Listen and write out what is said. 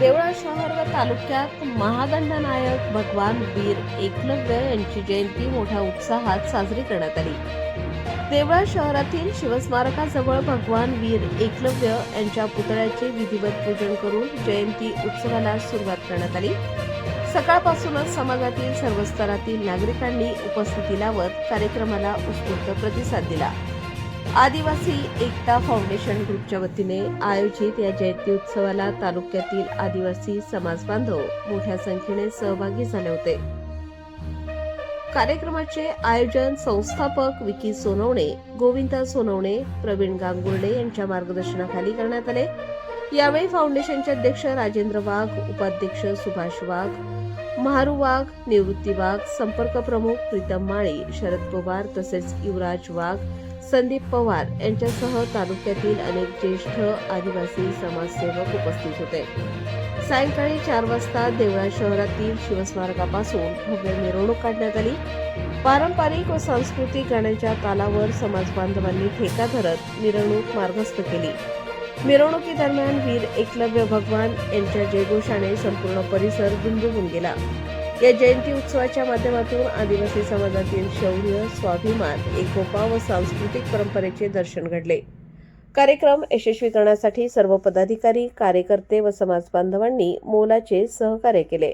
देवळा शहर व तालुक्यात महादंडनायक भगवान वीर एकलव्य यांची जयंती मोठ्या उत्साहात साजरी करण्यात आली. देवळा शहरातील शिवस्मारकाजवळ भगवान वीर एकलव्य यांच्या पुतळ्याचे विधिवत पूजन करून जयंती उत्सवाला सुरुवात करण्यात आली. सकाळपासूनच समाजातील सर्व स्तरातील नागरिकांनी उपस्थिती लावत कार्यक्रमाला उत्स्फूर्त प्रतिसाद दिला. आदिवासी एकता फाउंडेशन ग्रुपच्या वतीने आयोजित या जयंती उत्सवाला तालुक्यातील आदिवासी समाज बांधव मोठ्या संख्येने सहभागी झाले होते. कार्यक्रमाचे आयोजन संस्थापक विकी सोनवणे गोविंदा सोनवणे प्रवीण गांगुर्डे यांच्या मार्गदर्शनाखाली करण्यात आले. यावेळी फाउंडेशनचे अध्यक्ष राजेंद्र वाघ उपाध्यक्ष सुभाष वाघ महारू वाघ निवृत्ती वाघ संपर्क प्रमुख प्रीतम माळी शरद पवार तसेच युवराज वाघ संदीप पवार यांच्यासह तालुक्यातील अनेक ज्येष्ठ आदिवासी समाजसेवक उपस्थित होते. सायंकाळी चार वाजता देवळा शहरातील शिवस्मारकापासून भव्य मिरवणूक काढण्यात आली. पारंपरिक व सांस्कृतिक गाण्यांच्या तालावर समाज बांधवांनी ठेका धरत मिरवणूक मार्गस्थ केली. मिरवणुकीदरम्यान वीर एकलव्य भगवान यांच्या जयघोषाने संपूर्ण परिसर गुंजवून गेला. या जयंती उत्सवाच्या माध्यमातून आदिवासी समाजातील शौर्य स्वाभिमान एकोपा व सांस्कृतिक परंपरेचे दर्शन घडले. कार्यक्रम यशस्वी करण्यासाठी सर्व पदाधिकारी कार्यकर्ते व समाज बांधवांनी मोलाचे सहकार्य केले.